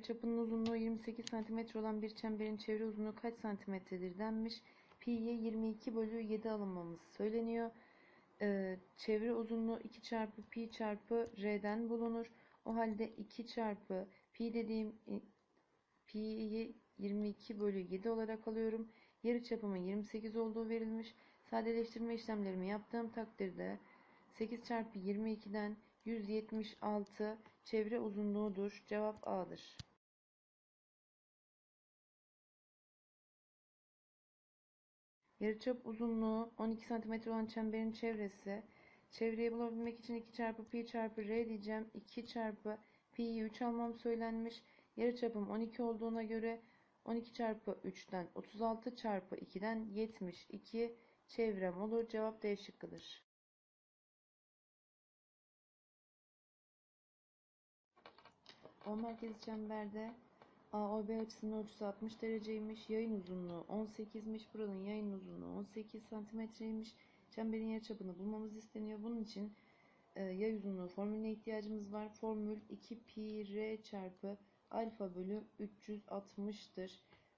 Yarıçapının uzunluğu 28 cm olan bir çemberin çevre uzunluğu kaç santimetredir denmiş. Pi'ye 22 bölü 7 alınmamız söyleniyor. Ee, çevre uzunluğu 2 çarpı pi çarpı r'den bulunur. O halde 2 çarpı pi dediğim pi'yi 22 bölü 7 olarak alıyorum. Yarıçapımın 28 olduğu verilmiş. Sadeleştirme işlemlerimi yaptığım takdirde 8 çarpı 22'den 176 çevre uzunluğudur. Cevap A'dır. Yarıçap uzunluğu 12 cm olan çemberin çevresi. Çevreyi bulabilmek için 2 çarpı pi çarpı r diyeceğim. 2 çarpı pi'yi 3 almam söylenmiş. Yarıçapım 12 olduğuna göre 12 çarpı 3'ten 36 çarpı 2'den 72 çevrem olur. Cevap D şıkkıdır. O merkezi çemberde AOB açısının ölçüsü 60 dereceymiş. Yayın uzunluğu 18'miş. Buranın yayın uzunluğu 18 santimetreymiş. Çemberin yarıçapını bulmamız isteniyor. Bunun için e, yay uzunluğu formülüne ihtiyacımız var. Formül 2 pi r çarpı alfa bölü 360'tır.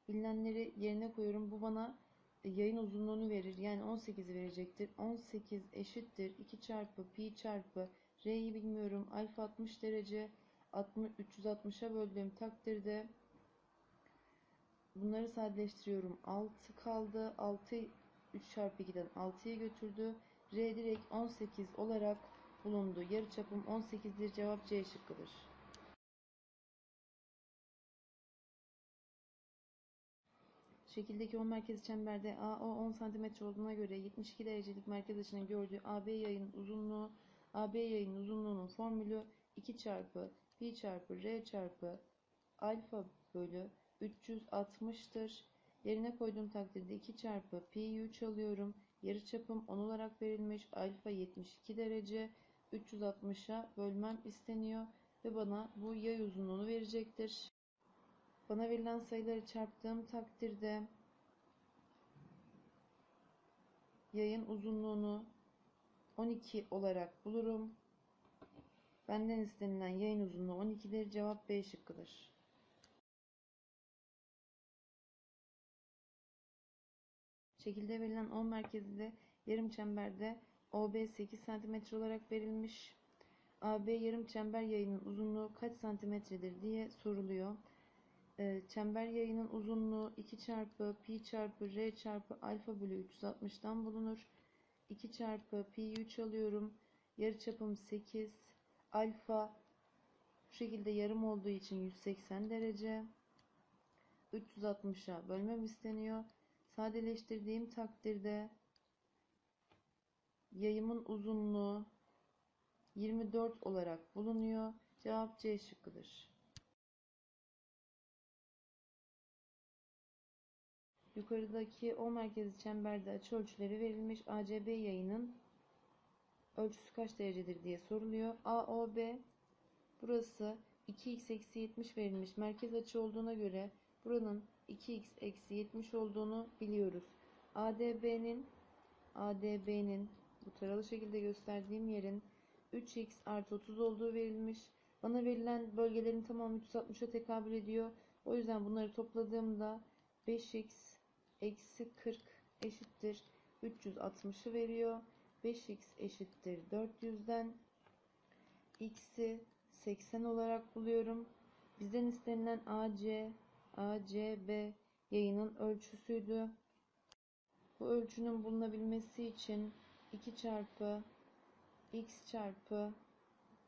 Bilinenleri yerine koyuyorum. Bu bana e, yayın uzunluğunu verir. Yani 18'i verecektir. 18 eşittir. 2 çarpı pi çarpı r'yi bilmiyorum. Alfa 60 derece 60, 360'a böldüğüm takdirde bunları sadeleştiriyorum. 6 kaldı. 6 3 çarpı 2'den 6'ya götürdü. R direkt 18 olarak bulundu. Yarıçapım 18'dir. Cevap C şıkkıdır. Şekildeki 10 merkezi çemberde AO 10 cm olduğuna göre 72 derecelik merkez açının gördüğü AB yayın uzunluğu AB yayın uzunluğunun formülü 2 çarpı pi çarpı r çarpı alfa bölü 360'tır. Yerine koyduğum takdirde 2 çarpı pi'yi 3 alıyorum. Yarıçapım 10 olarak verilmiş. Alfa 72 derece. 360'a bölmem isteniyor. Ve bana bu yay uzunluğunu verecektir. Bana verilen sayıları çarptığım takdirde yayın uzunluğunu 12 olarak bulurum. Benden istenilen yayın uzunluğu 12'dir. Cevap B şıkkıdır. Şekilde verilen O merkezinde yarım çemberde OB 8 cm olarak verilmiş. AB yarım çember yayının uzunluğu kaç santimetredir diye soruluyor. Ee, çember yayının uzunluğu 2 çarpı pi çarpı r çarpı alfa bölü 360'dan bulunur. 2 çarpı pi 3 alıyorum. Yarıçapım 8. Alfa bu şekilde yarım olduğu için 180 derece. 360'a bölmem isteniyor. Sadeleştirdiğim takdirde yayımın uzunluğu 24 olarak bulunuyor. Cevap C şıkkıdır. Yukarıdaki O merkezi çemberde açı ölçüleri verilmiş. ACB yayının ölçüsü kaç derecedir diye soruluyor. AOB burası 2x eksi 70 verilmiş. Merkez açı olduğuna göre buranın 2x eksi 70 olduğunu biliyoruz. ADB'nin ADB'nin bu taralı şekilde gösterdiğim yerin 3x artı 30 olduğu verilmiş. Bana verilen bölgelerin tamamı 360'a tekabül ediyor. O yüzden bunları topladığımda 5x eksi 40 eşittir 360'ı veriyor. 5x eşittir 400'den x'i 80 olarak buluyorum. Bizden istenilen AC ACB yayının ölçüsüydü. Bu ölçünün bulunabilmesi için 2 çarpı x çarpı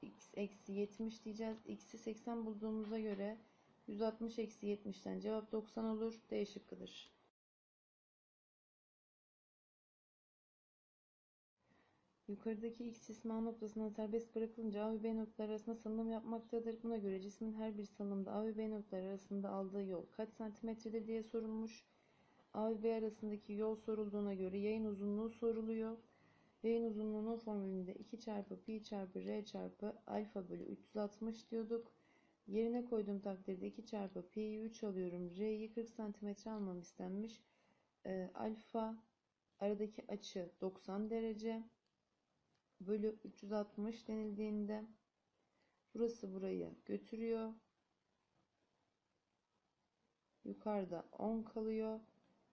x eksi 70 diyeceğiz. x'i 80 bulduğumuza göre 160 eksi 70'ten cevap 90 olur. D şıkkıdır. Yukarıdaki x cismi A noktasına serbest bırakılınca A ve B noktaları arasında salınım yapmaktadır. Buna göre cismin her bir salınımda A ve B noktaları arasında aldığı yol kaç santimetredir diye sorulmuş. A ve B arasındaki yol sorulduğuna göre yayın uzunluğu soruluyor. Yayın uzunluğunun formülünde 2 çarpı pi çarpı r çarpı alfa bölü 360 diyorduk. Yerine koyduğum takdirde 2 çarpı pi'yi 3 alıyorum. R'yi 40 santimetre almam istenmiş. E, alfa aradaki açı 90 derece bölü 360 denildiğinde burası burayı götürüyor. Yukarıda 10 kalıyor.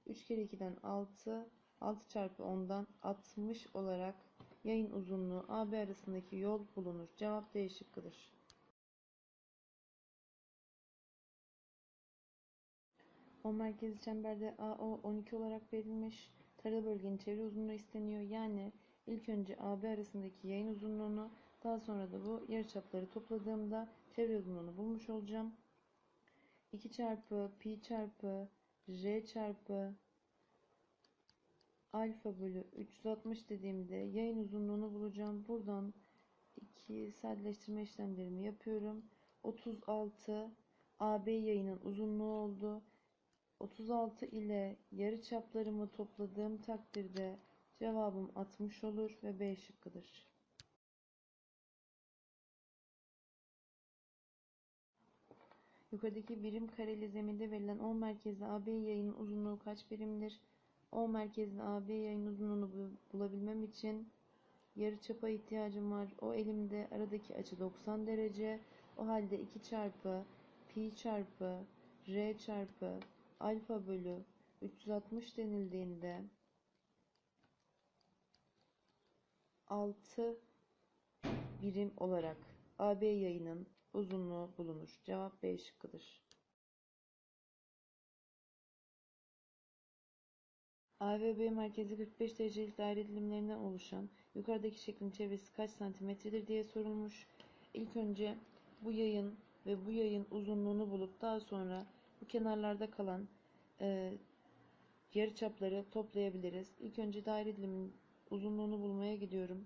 3 kere 2'den 6. 6 çarpı 10'dan 60 olarak yayın uzunluğu AB arasındaki yol bulunur. Cevap D şıkkıdır. O merkezi çemberde AO 12 olarak verilmiş. Taralı bölgenin çevre uzunluğu isteniyor. Yani ilk önce AB arasındaki yayın uzunluğunu daha sonra da bu yarıçapları topladığımda çevre uzunluğunu bulmuş olacağım. 2 çarpı pi çarpı r çarpı alfa bölü 360 dediğimde yayın uzunluğunu bulacağım. Buradan iki sadeleştirme işlemlerimi yapıyorum. 36 AB yayının uzunluğu oldu. 36 ile yarı çaplarımı topladığım takdirde cevabım 60 olur ve B şıkkıdır. Yukarıdaki birim kareli zeminde verilen O merkezli AB yayının uzunluğu kaç birimdir? O merkezli AB yayın uzunluğunu bu- bulabilmem için yarıçapa ihtiyacım var. O elimde aradaki açı 90 derece. O halde 2 çarpı pi çarpı r çarpı alfa bölü 360 denildiğinde 6 birim olarak AB yayının uzunluğu bulunur. Cevap B şıkkıdır. A ve B merkezi 45 derecelik daire dilimlerinden oluşan yukarıdaki şeklin çevresi kaç santimetredir diye sorulmuş. İlk önce bu yayın ve bu yayın uzunluğunu bulup daha sonra bu kenarlarda kalan e, yarıçapları toplayabiliriz. İlk önce daire dilimin uzunluğunu bulmaya gidiyorum.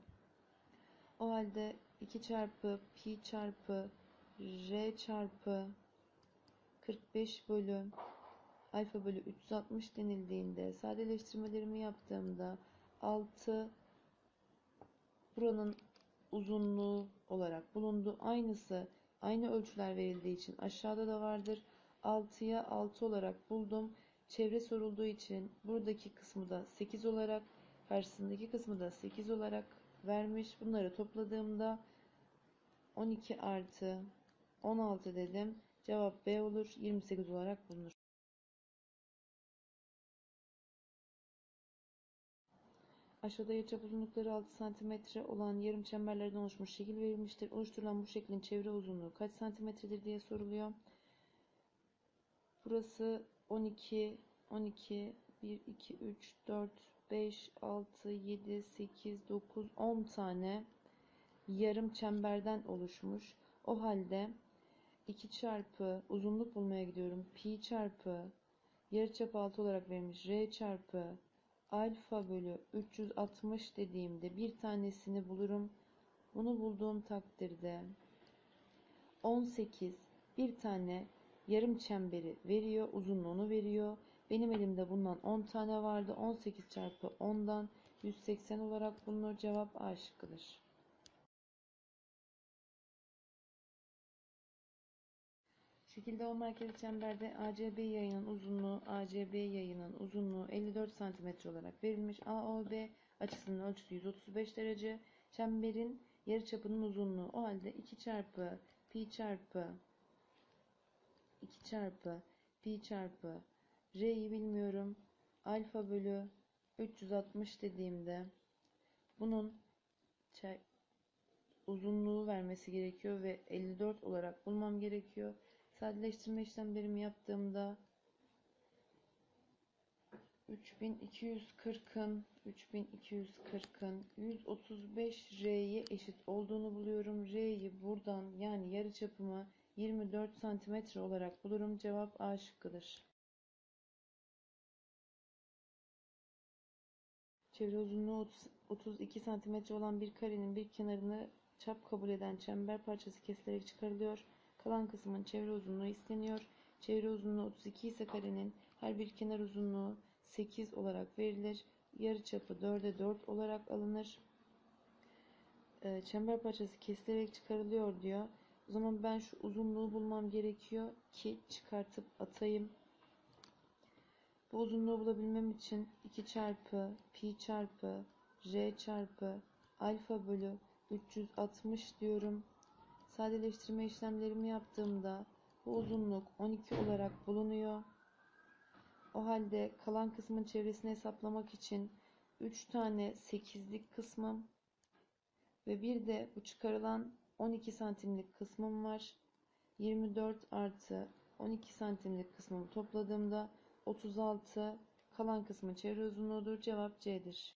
O halde 2 çarpı pi çarpı r çarpı 45 bölü alfa bölü 360 denildiğinde sadeleştirmelerimi yaptığımda 6 buranın uzunluğu olarak bulundu. Aynısı aynı ölçüler verildiği için aşağıda da vardır. 6'ya 6 olarak buldum. Çevre sorulduğu için buradaki kısmı da 8 olarak karşısındaki kısmı da 8 olarak vermiş. Bunları topladığımda 12 artı 16 dedim. Cevap B olur. 28 olarak bulunur. Aşağıda yarıçap uzunlukları 6 cm olan yarım çemberlerden oluşmuş şekil verilmiştir. Oluşturulan bu şeklin çevre uzunluğu kaç santimetredir diye soruluyor. Burası 12, 12, 1, 2, 3, 4, 5, 6, 7, 8, 9, 10 tane yarım çemberden oluşmuş. O halde 2 çarpı uzunluk bulmaya gidiyorum. Pi çarpı yarıçap 6 olarak verilmiş. R çarpı alfa bölü 360 dediğimde bir tanesini bulurum. Bunu bulduğum takdirde 18 bir tane yarım çemberi veriyor. Uzunluğunu veriyor. Benim elimde bundan 10 tane vardı. 18 çarpı 10'dan 180 olarak bulunur. Cevap A şıkkıdır. Şekilde o merkezi çemberde ACB yayının uzunluğu ACB yayının uzunluğu 54 cm olarak verilmiş. AOB açısının ölçüsü 135 derece. Çemberin yarıçapının uzunluğu o halde 2 çarpı pi çarpı 2 çarpı pi çarpı r'yi bilmiyorum. Alfa bölü 360 dediğimde bunun uzunluğu vermesi gerekiyor ve 54 olarak bulmam gerekiyor. Sadeleştirme işlemlerimi yaptığımda 3240'ın 3240'ın 135 R'ye eşit olduğunu buluyorum. R'yi buradan yani yarıçapımı 24 santimetre olarak bulurum. Cevap A şıkkıdır. Çevre uzunluğu 30 32 santimetre olan bir karenin bir kenarını çap kabul eden çember parçası kesilerek çıkarılıyor. Kalan kısmın çevre uzunluğu isteniyor. Çevre uzunluğu 32 ise karenin her bir kenar uzunluğu 8 olarak verilir. Yarıçapı 4'e 4 olarak alınır. Ee, çember parçası kesilerek çıkarılıyor diyor. O zaman ben şu uzunluğu bulmam gerekiyor ki çıkartıp atayım. Bu uzunluğu bulabilmem için 2 çarpı pi çarpı r çarpı alfa bölü 360 diyorum. Sadeleştirme işlemlerimi yaptığımda bu uzunluk 12 olarak bulunuyor. O halde kalan kısmın çevresini hesaplamak için 3 tane 8'lik kısmım ve bir de bu çıkarılan 12 santimlik kısmım var. 24 artı 12 santimlik kısmımı topladığımda 36 kalan kısmın çevre uzunluğudur. Cevap C'dir.